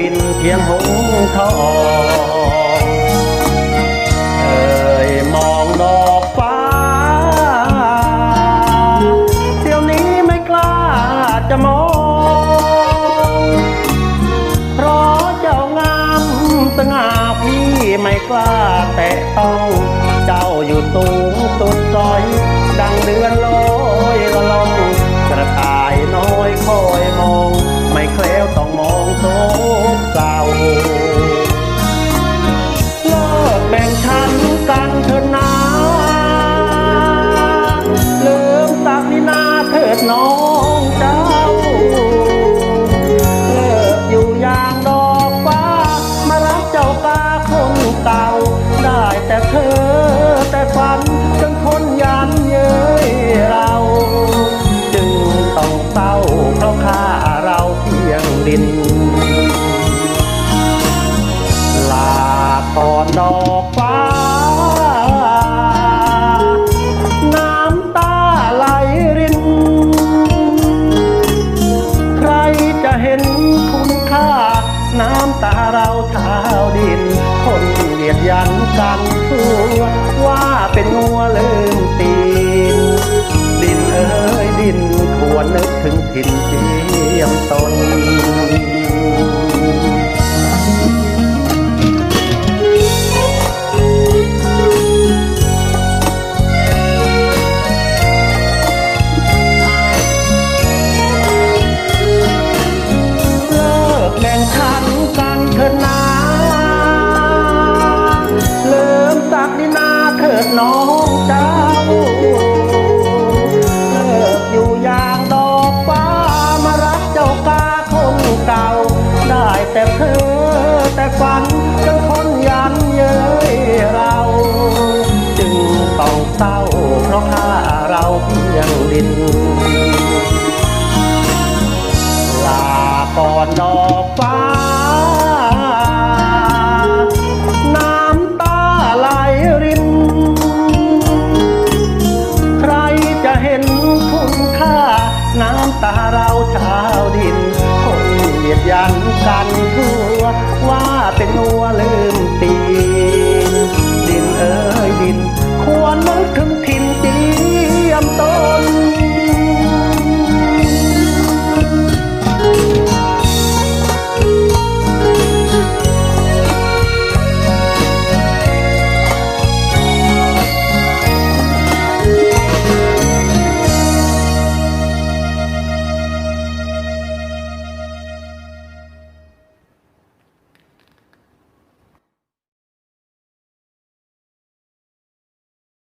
บินเพียงหงทองเอ่ยมองดอกฟ้า เดี๋ยวนี้ไม่กล้าจะมอง เพราะเจ้างามสง่าพี่ไม่กล้าแตะต้อง เจ้าอยู่สูงสุดซอย ดังเดือนลอยละล เจ้าเลิกอยู่อย่างดอกฟ้า มารักเจ้ากาคนเก่า ได้แต่เธอแต่ฝันจนทนยันเย้ยเรา จึงต้องเศร้าเพราะค่าเราเพียงดิน ลาก่อนดอกฟ้า คนเหยียดยันกันทั่วว่าเป็นงัวลืมตีน ดินเอ้ยดินควรนึกถึงถิ่นเทียมตน ดิน ลาก่อนดอกฟ้า น้ำตาไหลริน ใครจะเห็นคุณค่า น้ำตาเราชาวดิน คนเหยียดยันกันทั่วว่าเป็นหัวลืมตีนดินเอ้